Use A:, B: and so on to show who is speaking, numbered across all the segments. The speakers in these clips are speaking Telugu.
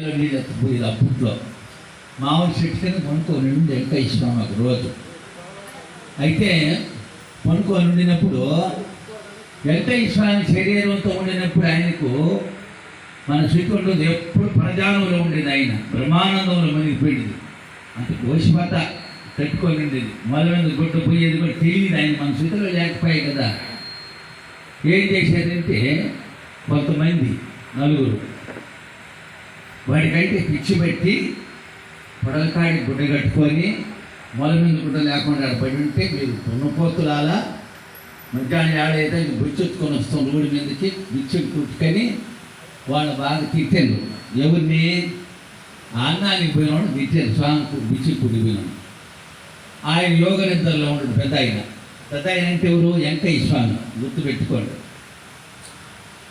A: నీళ్ళు ఎత్తిపోయేది అప్పట్లో మామూలు చెట్టు కింద కొనుక్కొని ఉండి ఇంకా ఇష్టం మాకు రోజు. అయితే కొనుక్కొని ఉండినప్పుడు వెంకటేశ్వర స్వామి శరీరంతో ఉండినప్పుడు ఆయనకు మన శ్రీకొండలో ఎప్పుడు ప్రజానంలో ఉండేది ఆయన. బ్రహ్మానందంలో మునిగిపోయింది. అంత గోషిపత కట్టుకొని ఉండేది మొదల మీద గుడ్డ పోయేది కూడా తెలియదు ఆయన. మన స్థితిలో లేకపోయాయి కదా. ఏం చేశారంటే కొంతమంది నలుగురు వాడికైతే పిచ్చి పెట్టి పొడలకాడి గుడ్డ కట్టుకొని మొల మీద గుడ్డ లేకుండా ఆడ పడి ఉంటే మీరు దున్నపోతులాలా. మధ్యాహ్నం ఏడైతే బుచ్చెత్తుకొని వస్తాం రోడ్డు మీదకి బిచ్చెట్టు కుట్టుకొని వాళ్ళు బాగా తిట్టారు ఎవరిని? అన్నానికి పోయినవాడు తిట్టారు స్వామికి బిచ్చి కుట్టిపోయినాడు ఆయన యోగ నిద్రలో ఉన్నాడు పెద్ద ఆయన. పెద్ద ఆయన అంటే ఎవరు? వెంకయ్య స్వామి. గుర్తుపెట్టుకోండి.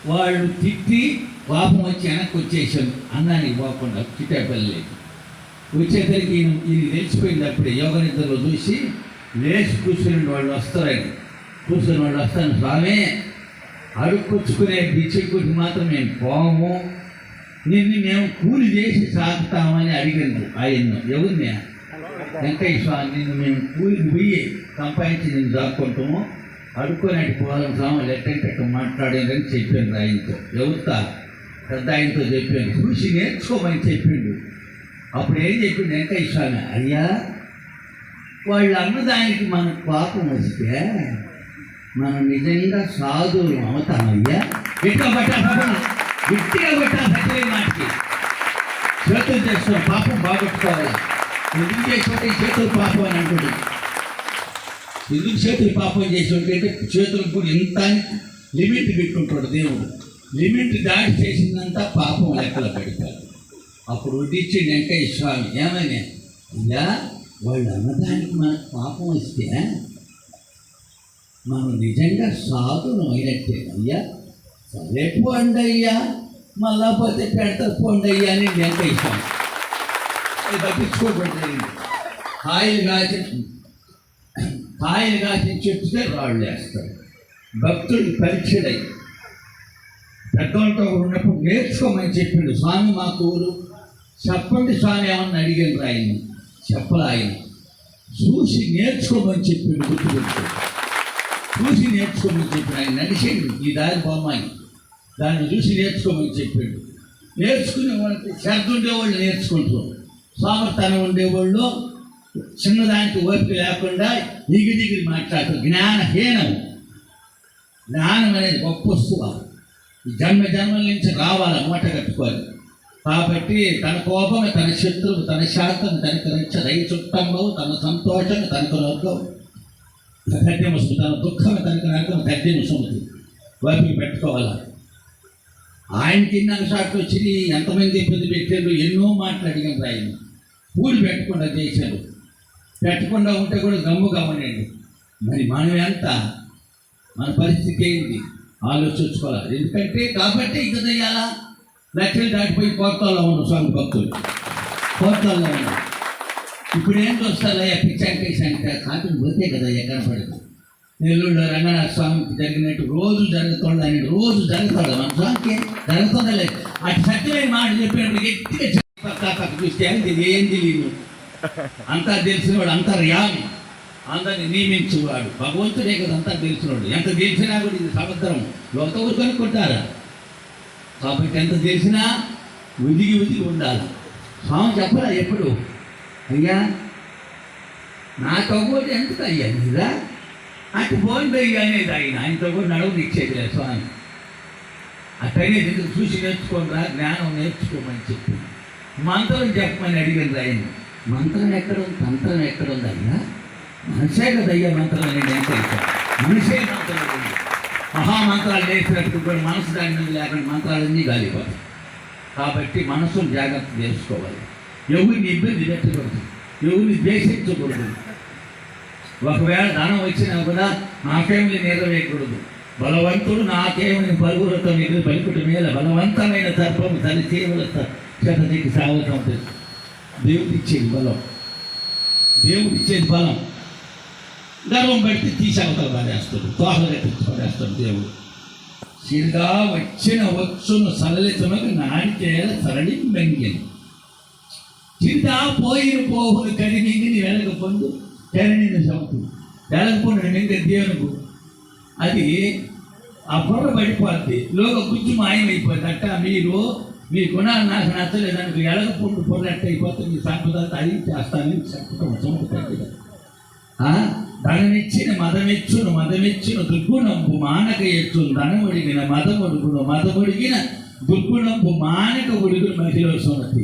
A: వాళ్ళు తిట్టి పాపం వచ్చి వెనక్కి వచ్చేసాను అన్నానికి పోకుండా చిట్టాపల్లి వచ్చేసరికి ఈయన తెలిసిపోయింది అప్పుడే యోగ నిద్రలో చూసి లేచి కూర్చుని వాళ్ళు వస్తారని కూర్చుని వాళ్ళు వస్తాను స్వామి అడుక్కొచ్చుకునే బిచ్చెక్కుడికి మాత్రం మేము పోము. నిన్ను మేము కూలి చేసి సాగుతామని అడిగింది ఆయన. ఎవరిని? వెంకయ్య స్వామి నిన్ను మేము కూలికి పోయి సంపాదించి నేను దాక్కుంటాము అడుక్కోనట్టు పోదాం స్వామి ఎట్టంటే మాట్లాడేదని చెప్పాను ఆయనతో. ఎవరితో? పెద్ద ఆయనతో చెప్పాను చూసి నేర్చుకోమని చెప్పిండు. అప్పుడు ఏం చెప్పిండు వెంకయ్య స్వామి? అయ్యా వాళ్ళు అన్నదానికి మన పాపం వస్తే మనం నిజంగా సాధువులు అవుతామయ్యా గట్టిగా పట్టాలి గట్టిగా పట్టాలి సత్యమే మాటకి. చేతులు చేస్తాం పాపం బాగొట్టుకోవాలి. ఎందుకు చేసుకుంటే చేతులు పాపం అని అంటున్నాం ఎందుకు చేతులు పాపం చేసి ఉంటే చేతులకు కూడా ఎంత లిమిట్ పెట్టుకుంటాడు దేవుడు. లిమిట్ దాటి చేసిందంతా పాపం లెక్కలు పెడతాడు. అప్పుడు వడ్డించి వెంకయ్య స్వామి ఏమని ఇలా వాళ్ళు అన్నదానికి మనకు పాపం వస్తే మనం నిజంగా సాధును అయినట్టే అయ్యా. సరే పోండి అయ్యా మళ్ళా పోతే పెడతారు పోండి అయ్యా అని వెంకయ్య స్వామి. అది హాయిలు కాయలు కాసి కాయలు చెప్తే రాళ్ళు వేస్తారు భక్తుడు పరీక్షడై పెద్దలతో ఉన్నప్పుడు నేర్చుకోమని చెప్పిండు స్వామి మా ఊరు చెప్పండి స్వామి ఏమన్నా అడిగాను ఆయన చెప్పలే ఆయన చూసి నేర్చుకోమని చెప్పిండు గుర్తుపెట్టు చూసి నేర్చుకోమని చెప్పిన ఆయన నడిచేయండి ఈ దారి బొమ్మాయి దాన్ని చూసి నేర్చుకోమని చెప్పిండు. నేర్చుకునే వాళ్ళకి శ్రద్ధ ఉండేవాళ్ళు నేర్చుకుంటారు. సామర్థ్యం ఉండేవాళ్ళు చిన్నదానికి ఓపిక లేకుండా దిగి దిగి మాట్లాడుతూ జ్ఞానహీనం జ్ఞానం అనేది గొప్ప వస్తువు ఈ జన్మ జన్మల నుంచి రావాలి మూట కట్టుకోవాలి కాబట్టి తన కోపం తన శత్రువు తన శాంతం తనకు రక్ష దయ చుట్టంలో తన సంతోషం తనకు నర్గం తథ్యం వస్తుంది తన దుఃఖం తనకు నర్గం తథ్యం వస్తుంది ఓపిక పెట్టుకోవాలి? ఆయనకి ఇన్ని షాట్లు వచ్చి ఎంతమంది ఇబ్బంది పెట్టారు ఎన్నో మాట్లాడిగాను ఆయన. పూలు పెట్టకుండా చేశారు పెట్టకుండా ఉంటే కూడా గమ్ముగా ఉండండి మరి మనం ఎంత? మన పరిస్థితి ఏంటి? ఆలోచించుకోవాలి. ఎందుకంటే కాబట్టి ఇక చేయాలా లక్షలు దాటిపోయి కోర్తాల్లో ఉన్న స్వామి భక్తులు. కోర్తాల్లో ఉన్నారు ఇప్పుడు ఏం చూస్తారయ్యా? పిచ్చాంకేసి అంటే కాకుని పోతే కదా కనపడదు. నెల్లూరులో రంగనాథ స్వామికి జరిగినట్టు రోజు జరుగుతుంది అని రోజు జరుగుతుంది మన స్వామికి జరుగుతుందా లేదు అటు సత్యమైన మాట చెప్పినప్పుడు గట్టిగా పక్క పక్క చూస్తే ఏం తెలియదు. అంతా తెలిసినవాడు అంతర్యామి అందరిని నియమించేవాడు. భగవంతుడే కదా అంతా తెలిసినవాడు ఎంత తెలిసినా కూడా ఇది సముద్రం. లోక కనుక్కుంటారా? కాబట్టి ఎంత తెలిసినా విదిగి ఉదిగి ఉండాలి. స్వామి చెప్పరా ఎప్పుడు? అయ్యా నా కూడా ఎందుకు అయ్యా నీరా అటు పోయింది అయ్యా అనేది ఆయన ఆయనతో కూడా నడవదు ఇచ్చేది లేదు స్వామి. అతనే చూసి చూసి నేర్చుకోనరా జ్ఞానం నేర్చుకోమని చెప్పి. మంత్రం చెప్పమని అడిగింది ఆయన. మంత్రం ఎక్కడ ఉంది తంత్రం ఎక్కడుంది అయ్యా మనిషే కదయ్యా మంత్రం అనేది అంటే మనిషే మంత్రం మహామంత్రాలు వేసినట్టు మనసు దాని మీద లేకుండా మంత్రాలన్నీ గాలిపోతాయి. కాబట్టి మనసును జాగ్రత్త చేసుకోవాలి ఎవరిని ఇబ్బంది పెట్టకూడదు. ఎవరిని ద్వేషించకూడదు. ఒకవేళ ధనం వచ్చినా కూడా నాకేమి నెరవేయకూడదు బలవంతుడు నాకేమని పలుగురతో మీద పలుకుట మీద బలవంతమైన సర్పము తన చేతుల నీకు సాగుతాం తెలుసు. దేవుడు ఇచ్చేది బలం. దేవుడు ఇచ్చేది బలం. గర్వం పెడితే తీసి అవతల పడేస్తాడు తోహలు కట్టించి పడేస్తాడు దేవుడు. చిరుగా వచ్చిన వచ్చును సరళితమకు నాడితే సరళి మెంగిన చిరుగా పోయిన పోహులు కడిగింది నీ పొందు తెరనిన సముకు వెలగ పొండు దేవునికి. అది ఆ బుర్ర పడిపోద్ది. లోక గుజ్జు మాయమైపోద్ది. అట్ట మీరు మీ గుణాలు నాకు నచ్చలేదు అనుకో ఎలగ పొండు బుర్ర అయిపోతే మీ సంపద అది చేస్తానని చెప్పటం చంపుతుంది ధనమిచ్చిన మదమిచ్చును మదమిచ్చిన దుర్గుణంపు మానక ఎచ్చును ధనముడిగిన మదముడుగును మదముడిగిన దుర్గుణంపు మానక ఉడుగును మహిళ సుమతి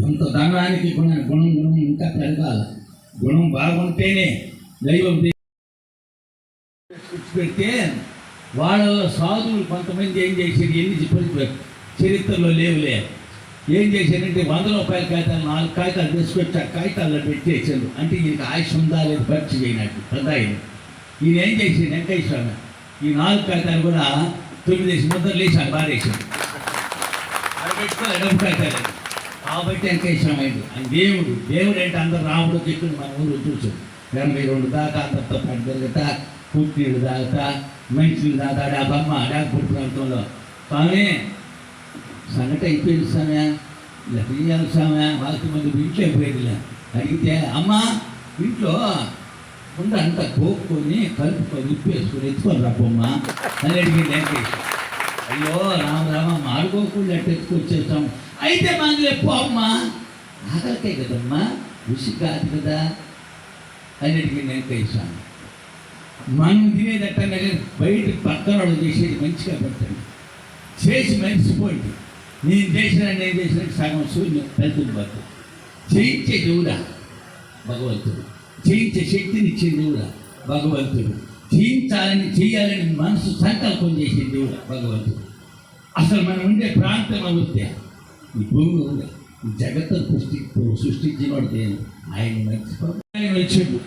A: ఇంత ధనానికి గుణం గుణం గుణం ఇంకా పెరగాల. గుణం బాగుంటేనే దైవం పెడితే వాళ్ళ సాధువులు కొంతమంది ఏం చేసేది? ఎన్ని చెప్పారు చరిత్రలో లేవులే. ఏం చేశారంటే వంద రూపాయల కాగితాలు నాలుగు కాగితాలు తీసుకొచ్చి ఆ కాగితాల్లో పెట్టేసాడు అంటే ఈయనకి ఆయుష్ ఉందా లేదు పరీక్ష చేయనట్టు పెద్ద ఆయన ఈయన ఏం చేసిండు వెంకటేశ్వర ఈ నాలుగు కాగితాలు కూడా తొమ్మిది వేసి ముద్దలు లేచాడు బారేసాడు అది డబ్బు కాగితాలు కాబట్టి వెంకటేశ్వరం అయింది. ఆయన దేవుడు. దేవుడు అంటే అందరు రాముడు చెట్టుడు మన ఊరు చూసాడు ఎనభై రెండు దాకా అందరితో పని తిరుగుతా పుట్టినీళ్ళు తాగుతా మంచినీళ్ళు దాకా ఆ బొమ్మ డాక్టర్ ప్రాంతంలో. స్వామి సంగతి అయిపోయింది సమయ లక్ష్మీయాల సమయ వాళ్ళకి మంది ఇంట్లో పోయేదిలే. అడిగితే అమ్మా ఇంట్లో ఉండ అంత కోపుకొని కలుపుకొని ఉప్పేసుకొని ఎత్తుకొని రాపమ్మా అని అడిగింది వెంకటేష్. అయ్యో రామ రామ మాడుకోకుండా ఎత్తుకొచ్చేస్తాం అయితే మాకు ఎప్పు అమ్మా. ఆకలికే కదమ్మా రుచి కాదు కదా అని అడిగింది వెంకటేష్ మనం తినేదట్టంగా బయట పక్కన వాళ్ళు చేసేది మంచిగా పెట్టండి చేసి మర్చిపోయింది. నేను చేసిన నేను చేసిన సగం శూన్యం పెద్దలు బతు చేయించే దేవుడా భగవంతుడు చేయించే శక్తిని ఇచ్చే దేవుడా భగవంతుడు చేయించాలని చేయాలని మనసు సంకల్పం చేసే దేవుడా భగవంతుడు। అసలు మనం ఉండే ప్రాంతం అవుతే ఈ భూమి ఉందా. ఈ జగత్తు సృష్టి సృష్టించినోడు దేవుడు. ఆయన మంచి వచ్చాడు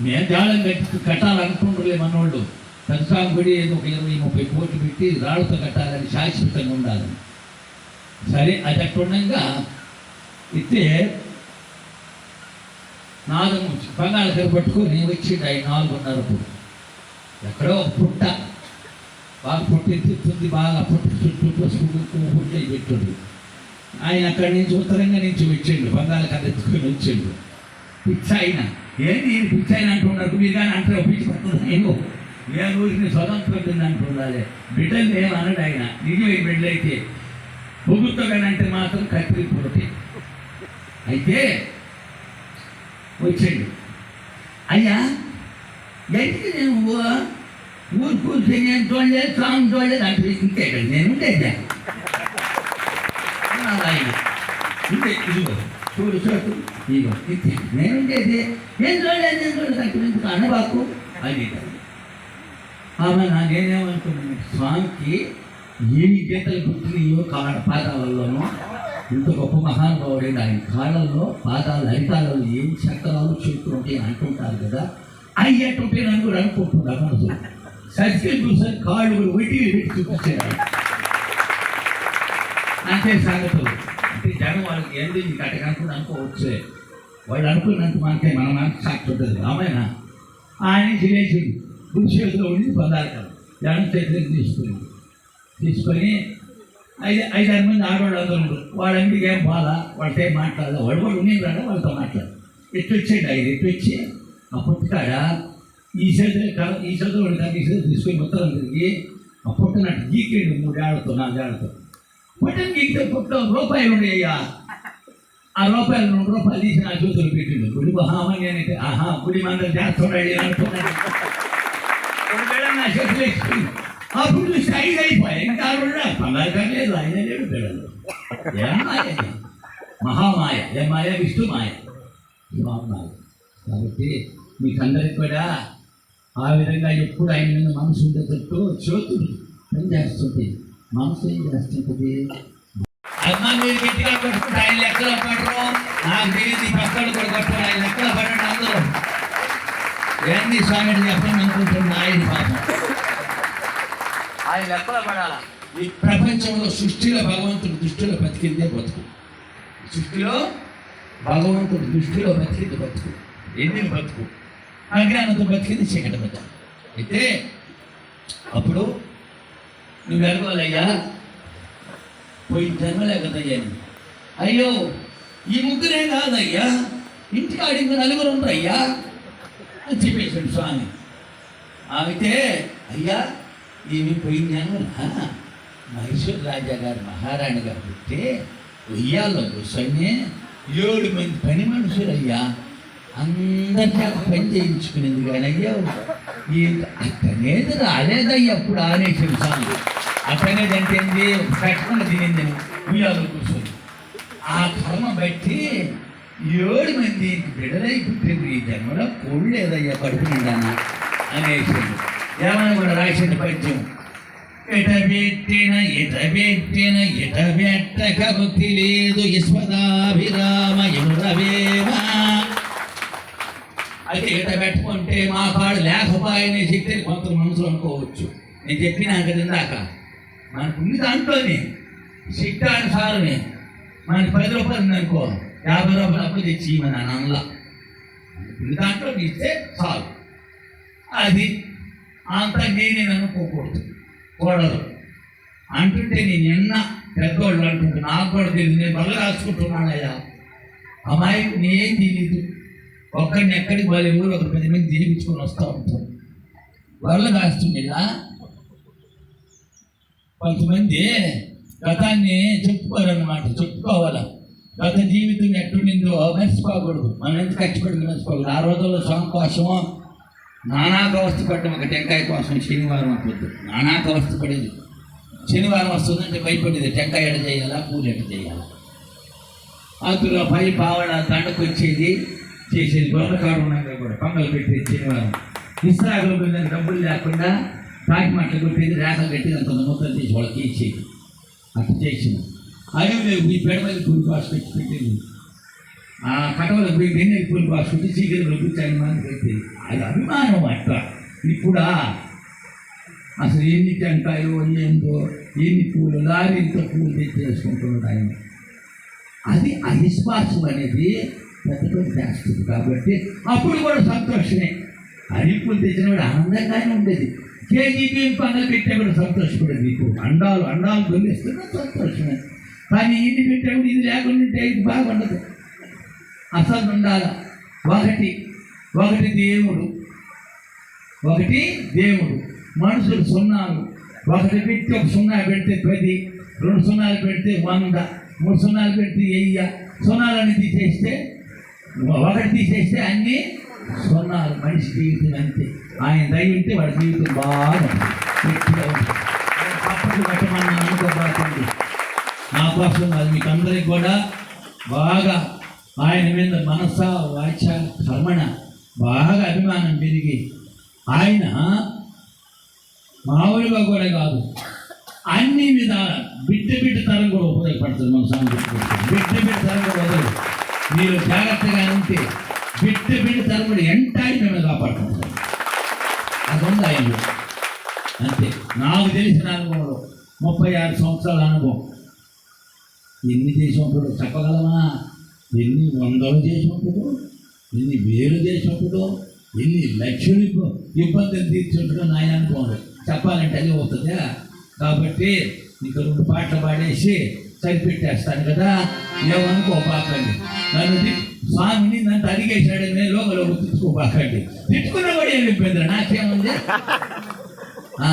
A: మేము జాలం కట్టి కట్టాలనుకుంటులే మనోళ్ళు. పెద్దసాం ఏదో ఒక ఇరవై ముప్పై కోట్లు పెట్టి రాళ్ళతో కట్టాలని శాశ్వతంగా ఉండాలి. సరే అది అట్టుండగా ఇస్తే నాలుగు బంగాళ పట్టుకొని వచ్చిండు ఆయన నాలుగున్నర ఎక్కడో పుట్ట. బాగా పుట్టింది బాగా పుట్టి చుట్టూ పసుపు పుట్టి పెట్టాడు. ఆయన అక్కడి నుంచి ఉత్తరంగా నుంచి వచ్చిండు బంగాళ ఎత్తుకొని వచ్చిండు. పిచ్చ ఆయన. ఏంటి ఈయన పిచ్చ ఆయన అంటున్నారు మీరు కానీ అంటారు పిచ్చి పడుతుంది నేను ఊరికి స్వతంత్రం ఉంది బిడ్డలు ఏమన్నాడు ఆయన. నిజమే బిడ్డలైతే. అయితే మాత్రం కత్తిరిపోతే అయితే వచ్చాడు అయ్యా ఎందుకు నేను ఊరు కూర్చొని నేను చూడలేదు స్వామి చూడలేదు అంటే ఇంకే నేను ఉండేదా అన్నాడు ఆయన ఇదిగో చూడు చోటు ఇదిగో ఇంతే నేను ఉండేది నేను చూడలేదు నేను చూడలేదు అంటే ఎందుకు అనబాకు అని ఆమె నాకేమనుకున్నాను స్వామికి ఏమి గీతలు పుట్టినయో పాదాలలోనో ఇంత గొప్ప మహానుభావుడైన ఆయన కాళ్ళల్లో పాదాలు అరికాలలో ఏం చక్రాలు చేతులు ఉంటాయి అంటుంటారు కదా? అయ్యేటుంటే నన్ను కూడా అనుకుంటున్నారు మనసు సర్కిల్ చూసాను కాళ్ళు కూడా వెట్టి పెట్టి చూపించాడు అంతే సంగతులు అంటే జనం వాళ్ళకి ఏంది మీకు అట్ట అనుకోవచ్చు. వాళ్ళు అనుకున్నంత మనకే మన మనకు సాక్షి ఉంటుంది. రామాయణ. ఆయన చేసింది పురుషులతో ఉండి పదార్థాలు జనం చేతులకు తీసుకున్నాడు తీసుకొని ఐదు ఐదారు మంది ఆడవాళ్ళు అందరూ ఉండరు వాళ్ళందరికీ ఏం బాధ వాళ్ళతో ఏం మాట్లాడదు వాడు కూడా ఉండి రాడా వాళ్ళతో మాట్లాడు. ఎట్టు వచ్చాడు ఆయన? ఎట్టు వచ్చి? ఆ పుట్టుకాడ? ఈ చేతులు ఈ చేతులు వాడు కాదు ఈ చేతులు తీసుకొని మొత్తం తిరిగి ఆ పుట్టనట్టు గీకేడు మూడు ఏళ్ళతో నాలుగు ఏళ్ళతో. పుట్టని గీకితే పుట్ట రూపాయలు ఉన్నాయ్యా ఆ రూపాయలు రెండు రూపాయలు తీసి నా చేతులు పెట్టిండు. గుడి మహామని అంటే ఆహా గుడి మందరం చేస్తున్నాడు అని అనుకున్నాడు. రెండు వేల నా చేతులు అప్పుడు స్టైల్ ఐదు అయిపోయాయి ఇంకా ఆవిడ ఆయన లేడు పిల్లలు ఏం మాయ? మహామాయ. ఏ మాయ? విష్ణు మాయ. మహామాయ కాబట్టి మీకందరికి కూడా ఆ విధంగా ఎప్పుడు ఆయన మీద మనసు ఉండేటట్టు చేతులు పని చేస్తుంది మనసు ఏం చేస్తుంటుంది? అమ్మ మీరు గట్టిగా కొట్టుకుంటే ఆయన లెక్కలో పడరు. నాకు తెలియదు ఈ పక్కన కూడా కొట్టరు ఆయన లెక్కలో పడండి అందరూ. ఏంది స్వామి చెప్పండి అనుకుంటున్నా ఆయన పాపం. ఆయన లెక్కలో పడాలా? ఈ ప్రపంచంలో సృష్టిలో భగవంతుడు దృష్టిలో బతికిందే బతుకు. సృష్టిలో భగవంతుడు దృష్టిలో బతికింది బతుకు. ఎన్ని బతుకు? అజ్ఞానంతో బతికింది చీకటి బతుకు. అయితే అప్పుడు నువ్వు ఎరగోలయ్యా పోయి జన్మలే కదయ్యా. అయ్యో ఈ ముగ్గురే కాదయ్యా? ఇంటికి అడిగిన నలుగురు ఉన్నారయ్యా అని చెప్పేశాడు స్వామి. ఆమెతే అయ్యా ఈమె పోయిన జన్మలా మైసూర్ రాజా గారు మహారాణి పుట్టే ఉయ్యాలో కూర్చొని ఏడు మంది పని మనుషులు అయ్యా అందరినీ పని చేయించుకునేది కానీ అయ్యా అతనేది రాలేదయ్యా అప్పుడు ఆనేసాడు స్వామి. అతనేది అంటే ఏంది పెట్టకుండా తినేది ఉయ్యాలో కూర్చొని. ఆ కర్మ బట్టి ఏడు మంది బిడలై పుట్టింది ఈ జన్మలో కోళ్ళు లేదయ్యా కడుపు నిండాను అనేసాడు ఏమని కూడా రాసింది పద్యం ఎటబెట్టిన ఎటబెట్టిన ఎట పెట్టిన లేదు యశ్వదాభిరామ అయితే ఎట పెట్టుకుంటే మా కాడు లేకపోయని శక్తిని కొంత మనసులో అనుకోవచ్చు. నేను చెప్పినా కదా ఇందాక. మనకు ఉంది దాంట్లోనే. శక్తానుసారమే. మనకి పది రూపాయలు ఉందనుకో యాభై రూపాయలు అప్పులు తెచ్చి మన నాన్నలా దాంట్లో ఇస్తే చాలు. అది అంతా నేనే అనుకోకూడదు కూడదు అంటుంటే నేను ఎన్న పెద్దవాళ్ళు అంటుంటే నాకు కూడా తెలియదు. నేను బల్ల రాసుకుంటున్నానయ్యా. అమ్మాయి నేనేం తెలియదు ఒక్కడిని ఎక్కడికి వాళ్ళ ఊరు ఒక పది మంది జీవించుకొని వస్తూ ఉంటాం. వరలు రాస్తుండేలా కొంతమంది గతాన్ని చెప్పుకోవాలన్నమాట చెప్పుకోవాలా? గత జీవితం ఎట్టుండిందో మర్చిపోకూడదు మనం ఎంత కష్టపడి మర్చిపోకూడదు ఆ రోజుల్లో స్వామి నానా నానాక పడ్డం ఒక టెంకాయ కోసం శనివారం అప్పుడు నానాక అవస్థ పడేది శనివారం వస్తుందంటే భయపడేది. టెంకాయ ఎడ చేయాలా? పూలు ఎడ చేయాలా? అందులో పై పావడ దండకు వచ్చేది చేసేది గొల్లకాడు ఉన్నాక కూడా పొంగల్ పెట్టేది శనివారం. ఇస్రాకులు మీద డబ్బులు లేకుండా తాకి మట్లు కొట్టేది రేఖలు కట్టేది అంత మొత్తం తీసి వాళ్ళకి ఇచ్చేది. అట్లా చేసింది. అదే ఈ పెడమల్లి కూలి కాసు పెట్టి పెట్టింది. ఆ కటవల పోయి వెన్నెల పూలు కాసు పెట్టి చీకటిలో కూర్చొని మంది పెట్టేది అది అభిమానం అట్లా ఇప్పుడా? అసలు ఎన్ని టెంకాయో ఏందో ఎన్ని పూలు లారీతో పూలు తెచ్చేసుకుంటున్నాడు ఆయన. అది అవిశ్వాసం అనేది పెద్ద పెద్ద చేస్తుంది కాబట్టి అప్పుడు కూడా సంతోషమే. అరిపులు తెచ్చినప్పుడు ఆనందంగానే ఉండేది. కేజీ బియ్యం పనులు పెట్టే కూడా సంతోషపడేది నీకు. అండాలు అండాలు దొరికిస్తున్నా సంతోషమే. కానీ ఇది కూడా ఇది లేకుండా ఉంటే ఇది బాగుండదు. అసలు ఉండాల? ఒకటి ఒకటి దేవుడు. ఒకటి దేవుడు. మనుషులు సున్నాలు. ఒకటి పెట్టి ఒక సున్నా పెడితే పది రెండు సున్నాలు పెడితే వంద మూడు సున్నాలు పెడితే వెయ్య. సున్నాలన్నీ తీసేస్తే ఒకటి తీసేస్తే అన్నీ సున్నాలు. మనిషి జీవితం అంతే. ఆయన దయ ఉంటే వాడి జీవితం బాగా గట్టిగా కట్టమని అనుకోబాకండి నా కోసం అది మీకు అందరికి కూడా బాగా ఆయన మీద మనస వాచ కర్మణ బాగా అభిమానం పెరిగి ఆయన మామూలుగా కూడా కాదు. అన్ని విధాల బిడ్డ బిడ్డ తరం కూడా ఉపయోగపడుతుంది మన సాంస్కృతిక. బిడ్డ బిడ్డ తరం కూడా వదలదు మీరు జాగ్రత్తగా ఉంటే బిడ్డ బిడ్డ తరం కూడా ఎంటాయి మేము కాపాడుతుంది అది ఉంది ఆయన. అంతే. నాకు తెలిసిన అనుభవంలో ముప్పై ఆరు సంవత్సరాల అనుభవం. ఎన్ని చేసినప్పుడు చెప్పగలమా? ఎన్ని వందలు చేసినప్పుడు ఎన్ని వేలు చేసినప్పుడు ఎన్ని లక్షలు ఇబ్బ- ఇబ్బందులు తీర్చినప్పుడు నాయన అనుకోండి చెప్పాలంటే అది అవుతుందా కాబట్టి నీకు రెండు పాటలు పాడేసి సరిపెట్టేస్తాను కదా? ఏమనుకోపాకండి నన్ను స్వామిని నన్ను అడిగేశాడు నేను లోపల తిట్టుకోపాకండి తిట్టుకున్న కూడా ఏమి ఇబ్బంది నాకేముంది? ఆ?